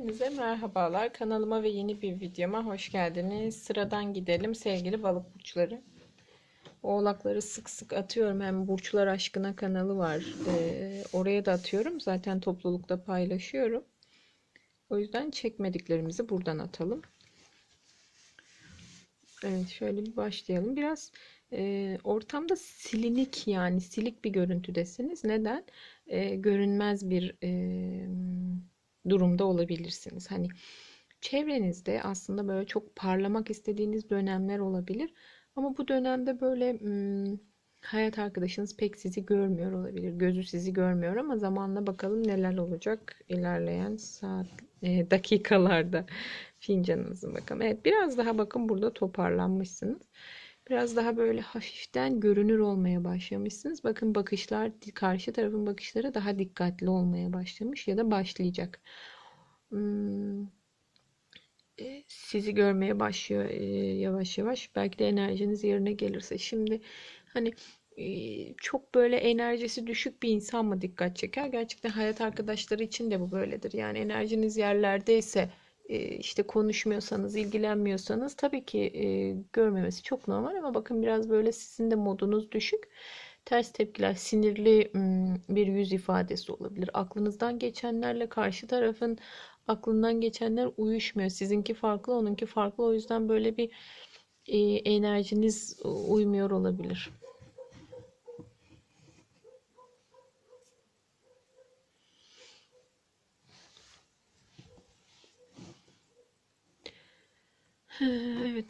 Hepinize merhabalar. Kanalıma ve yeni bir videoma hoş geldiniz. Sıradan gidelim sevgili balık burçları. Oğlakları sık sık atıyorum. Hem Burçlar Aşkına kanalı var. Ee, oraya da atıyorum. Zaten toplulukta paylaşıyorum. O yüzden çekmediklerimizi buradan atalım. Evet şöyle bir başlayalım. Biraz e, ortamda silinik yani silik bir görüntüdesiniz. Neden? E, görünmez bir e, durumda olabilirsiniz. Hani çevrenizde aslında böyle çok parlamak istediğiniz dönemler olabilir. Ama bu dönemde böyle hmm, hayat arkadaşınız pek sizi görmüyor olabilir. Gözü sizi görmüyor ama zamanla bakalım neler olacak ilerleyen saat e, dakikalarda fincanınızı bakalım. Evet biraz daha bakın burada toparlanmışsınız. Biraz daha böyle hafiften görünür olmaya başlamışsınız. Bakın bakışlar karşı tarafın bakışları daha dikkatli olmaya başlamış ya da başlayacak. Hmm, e, sizi görmeye başlıyor e, yavaş yavaş. Belki de enerjiniz yerine gelirse. Şimdi hani e, çok böyle enerjisi düşük bir insan mı dikkat çeker? Gerçekten hayat arkadaşları için de bu böyledir. Yani enerjiniz yerlerdeyse işte konuşmuyorsanız, ilgilenmiyorsanız tabii ki görmemesi çok normal ama bakın biraz böyle sizin de modunuz düşük. Ters tepkiler, sinirli bir yüz ifadesi olabilir. Aklınızdan geçenlerle karşı tarafın aklından geçenler uyuşmuyor. Sizinki farklı, onunki farklı. O yüzden böyle bir enerjiniz uymuyor olabilir.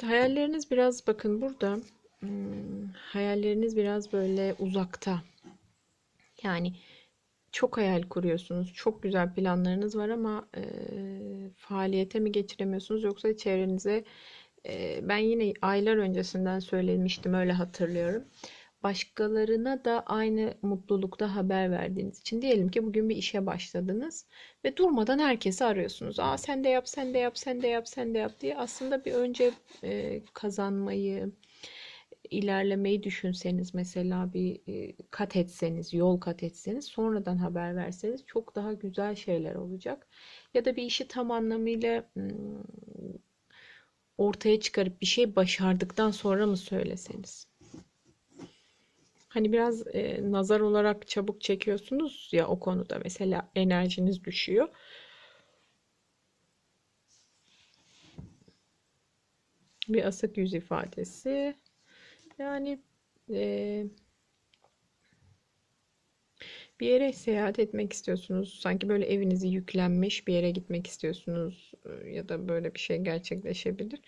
Hayalleriniz biraz bakın burada. Hmm, hayalleriniz biraz böyle uzakta. Yani çok hayal kuruyorsunuz. Çok güzel planlarınız var ama e, faaliyete mi geçiremiyorsunuz yoksa çevrenize e, ben yine aylar öncesinden söylemiştim öyle hatırlıyorum başkalarına da aynı mutlulukta haber verdiğiniz için diyelim ki bugün bir işe başladınız ve durmadan herkesi arıyorsunuz. Aa sen de yap, sen de yap, sen de yap, sen de yap diye aslında bir önce e, kazanmayı, ilerlemeyi düşünseniz mesela bir e, kat etseniz, yol kat etseniz sonradan haber verseniz çok daha güzel şeyler olacak. Ya da bir işi tam anlamıyla ortaya çıkarıp bir şey başardıktan sonra mı söyleseniz? Hani biraz e, nazar olarak çabuk çekiyorsunuz ya o konuda mesela enerjiniz düşüyor. Bir asık yüz ifadesi. Yani e, bir yere seyahat etmek istiyorsunuz. Sanki böyle evinizi yüklenmiş bir yere gitmek istiyorsunuz ya da böyle bir şey gerçekleşebilir.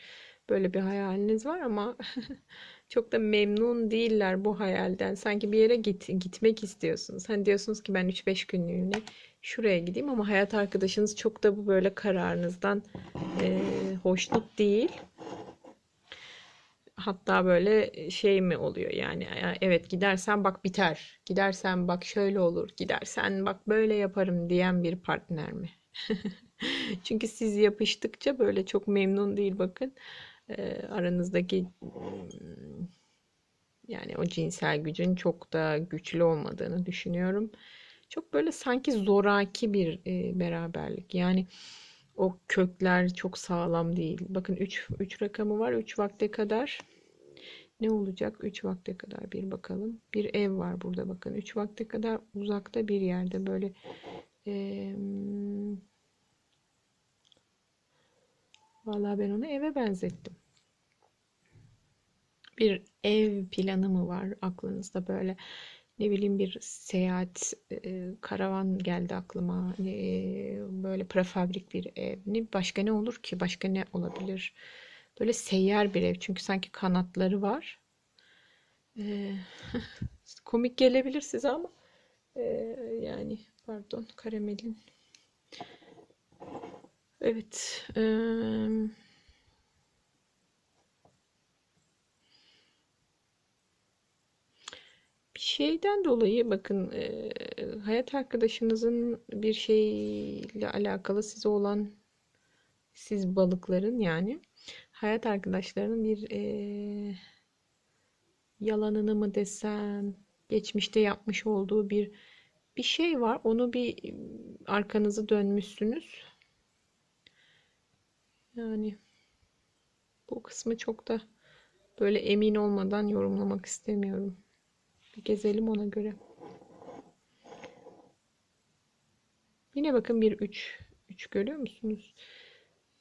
Böyle bir hayaliniz var ama çok da memnun değiller bu hayalden. Sanki bir yere git, gitmek istiyorsunuz. Hani diyorsunuz ki ben 3-5 günlüğüne şuraya gideyim ama hayat arkadaşınız çok da bu böyle kararınızdan e, hoşnut değil. Hatta böyle şey mi oluyor yani evet gidersen bak biter. Gidersen bak şöyle olur. Gidersen bak böyle yaparım diyen bir partner mi? Çünkü siz yapıştıkça böyle çok memnun değil bakın e, aranızdaki yani o cinsel gücün çok da güçlü olmadığını düşünüyorum. Çok böyle sanki zoraki bir e, beraberlik. Yani o kökler çok sağlam değil. Bakın 3 3 rakamı var. 3 vakte kadar ne olacak? 3 vakte kadar bir bakalım. Bir ev var burada bakın. 3 vakte kadar uzakta bir yerde böyle e, Vallahi ben onu eve benzettim. Bir ev planı mı var aklınızda? Böyle ne bileyim bir seyahat e, karavan geldi aklıma. E, böyle prefabrik bir ev. Ne başka ne olur ki? Başka ne olabilir? Böyle seyyar bir ev. Çünkü sanki kanatları var. E, komik gelebilir size ama e, yani pardon karamelin Evet. E, bir şeyden dolayı bakın e, hayat arkadaşınızın bir şeyle alakalı size olan siz balıkların yani hayat arkadaşlarının bir e, yalanını mı desem geçmişte yapmış olduğu bir bir şey var. Onu bir arkanızı dönmüşsünüz Yani bu kısmı çok da böyle emin olmadan yorumlamak istemiyorum. Bir gezelim ona göre. Yine bakın bir 3 3 görüyor musunuz?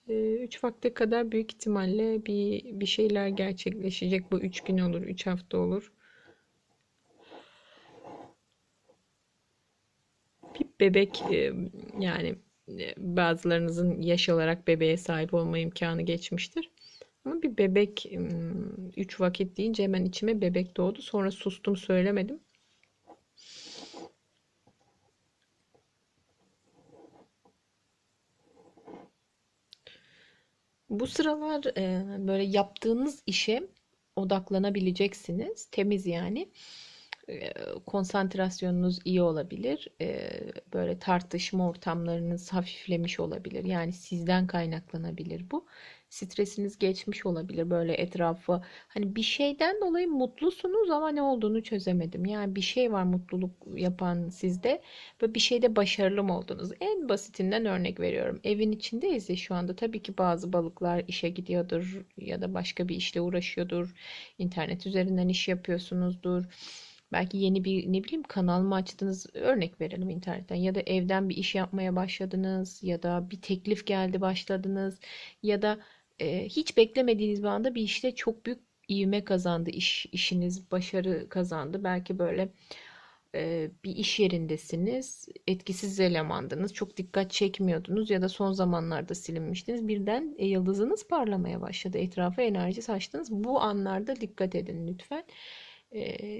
3 vakte kadar büyük ihtimalle bir bir şeyler gerçekleşecek. Bu 3 gün olur, 3 hafta olur. Bir bebek e, yani bazılarınızın yaş olarak bebeğe sahip olma imkanı geçmiştir. Ama bir bebek 3 vakit deyince hemen içime bebek doğdu. Sonra sustum söylemedim. Bu sıralar e, böyle yaptığınız işe odaklanabileceksiniz. Temiz yani. E, konsantrasyonunuz iyi olabilir. E, böyle tartışma ortamlarınız hafiflemiş olabilir. Yani sizden kaynaklanabilir bu stresiniz geçmiş olabilir böyle etrafı. Hani bir şeyden dolayı mutlusunuz ama ne olduğunu çözemedim. Yani bir şey var mutluluk yapan sizde ve bir şeyde başarılı mı oldunuz? En basitinden örnek veriyorum. Evin içindeyiz ya şu anda. Tabii ki bazı balıklar işe gidiyordur ya da başka bir işle uğraşıyordur. İnternet üzerinden iş yapıyorsunuzdur. Belki yeni bir ne bileyim kanal mı açtınız? Örnek verelim internetten. Ya da evden bir iş yapmaya başladınız ya da bir teklif geldi başladınız. Ya da e, hiç beklemediğiniz bir anda bir işte çok büyük ivme kazandı iş işiniz başarı kazandı. Belki böyle e, bir iş yerindesiniz etkisiz elemandınız çok dikkat çekmiyordunuz ya da son zamanlarda silinmiştiniz. Birden e, yıldızınız parlamaya başladı. Etrafa enerji saçtınız. Bu anlarda dikkat edin lütfen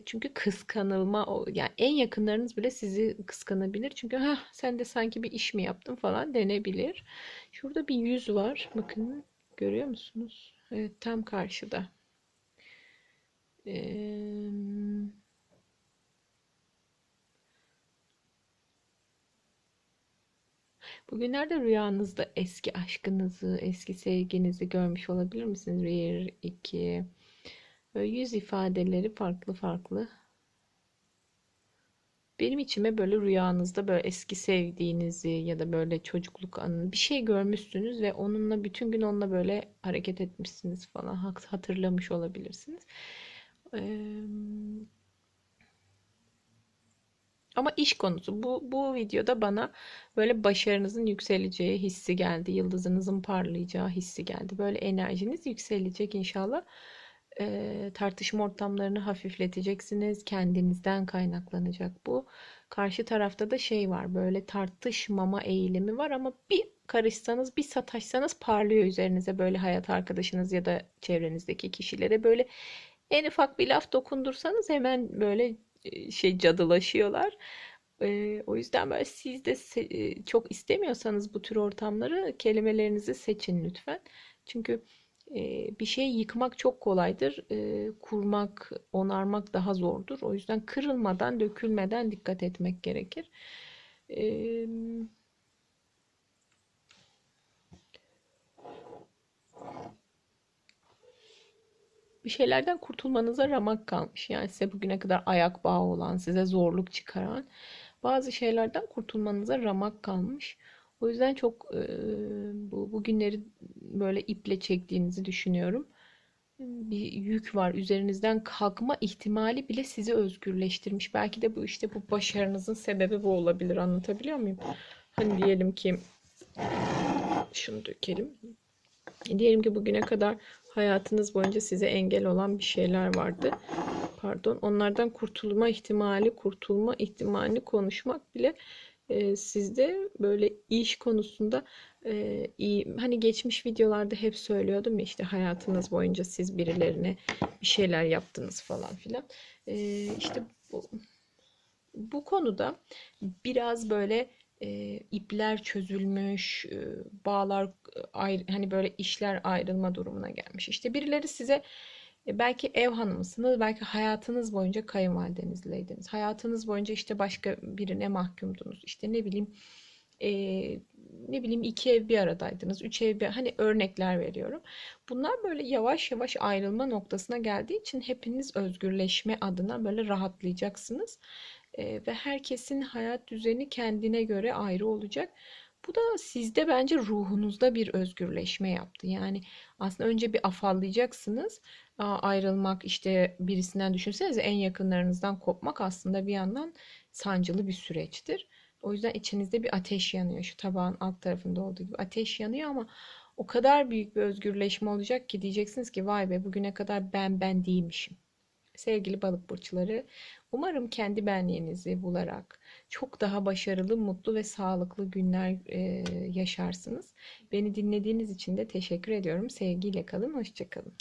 çünkü kıskanılma yani en yakınlarınız bile sizi kıskanabilir çünkü ha sen de sanki bir iş mi yaptın falan denebilir şurada bir yüz var bakın Görüyor musunuz? Evet tam karşıda. Ee, bugünlerde rüyanızda eski aşkınızı, eski sevginizi görmüş olabilir misiniz? Bir, iki. Böyle yüz ifadeleri farklı farklı benim içime böyle rüyanızda böyle eski sevdiğinizi ya da böyle çocukluk anını bir şey görmüşsünüz ve onunla bütün gün onunla böyle hareket etmişsiniz falan hatırlamış olabilirsiniz. Ee, ama iş konusu bu bu videoda bana böyle başarınızın yükseleceği hissi geldi. Yıldızınızın parlayacağı hissi geldi. Böyle enerjiniz yükselecek inşallah e, tartışma ortamlarını hafifleteceksiniz. Kendinizden kaynaklanacak bu. Karşı tarafta da şey var böyle tartışmama eğilimi var ama bir karışsanız bir sataşsanız parlıyor üzerinize böyle hayat arkadaşınız ya da çevrenizdeki kişilere böyle en ufak bir laf dokundursanız hemen böyle şey cadılaşıyorlar. E, o yüzden böyle siz de çok istemiyorsanız bu tür ortamları kelimelerinizi seçin lütfen. Çünkü bir şey yıkmak çok kolaydır. Kurmak, onarmak daha zordur. O yüzden kırılmadan, dökülmeden dikkat etmek gerekir. Bir şeylerden kurtulmanıza ramak kalmış. Yani size bugüne kadar ayak bağı olan, size zorluk çıkaran bazı şeylerden kurtulmanıza ramak kalmış. O yüzden çok e, bu bugünleri böyle iple çektiğinizi düşünüyorum. Bir yük var. Üzerinizden kalkma ihtimali bile sizi özgürleştirmiş. Belki de bu işte bu başarınızın sebebi bu olabilir. Anlatabiliyor muyum? Hani diyelim ki şunu dökelim. Diyelim ki bugüne kadar hayatınız boyunca size engel olan bir şeyler vardı. Pardon. Onlardan kurtulma ihtimali, kurtulma ihtimali konuşmak bile e, sizde böyle iş konusunda e, iyi hani geçmiş videolarda hep söylüyordum ya işte hayatınız boyunca siz birilerine bir şeyler yaptınız falan filan. E, işte bu, bu konuda biraz böyle e, ipler çözülmüş, e, bağlar ayrı, hani böyle işler ayrılma durumuna gelmiş. İşte birileri size e, belki ev hanımısınız, belki hayatınız boyunca kayınvalidenizleydiniz. Hayatınız boyunca işte başka birine mahkumdunuz. İşte ne bileyim e, ne bileyim iki ev bir aradaydınız, üç ev bir hani örnekler veriyorum. Bunlar böyle yavaş yavaş ayrılma noktasına geldiği için hepiniz özgürleşme adına böyle rahatlayacaksınız. E, ve herkesin hayat düzeni kendine göre ayrı olacak. Bu da sizde bence ruhunuzda bir özgürleşme yaptı. Yani aslında önce bir afallayacaksınız. Ayrılmak işte birisinden düşünsenize en yakınlarınızdan kopmak aslında bir yandan sancılı bir süreçtir. O yüzden içinizde bir ateş yanıyor. Şu tabağın alt tarafında olduğu gibi ateş yanıyor ama o kadar büyük bir özgürleşme olacak ki diyeceksiniz ki vay be bugüne kadar ben ben değilmişim. Sevgili balık burçları, umarım kendi benliğinizi bularak çok daha başarılı, mutlu ve sağlıklı günler e, yaşarsınız. Beni dinlediğiniz için de teşekkür ediyorum. Sevgiyle kalın, hoşça kalın.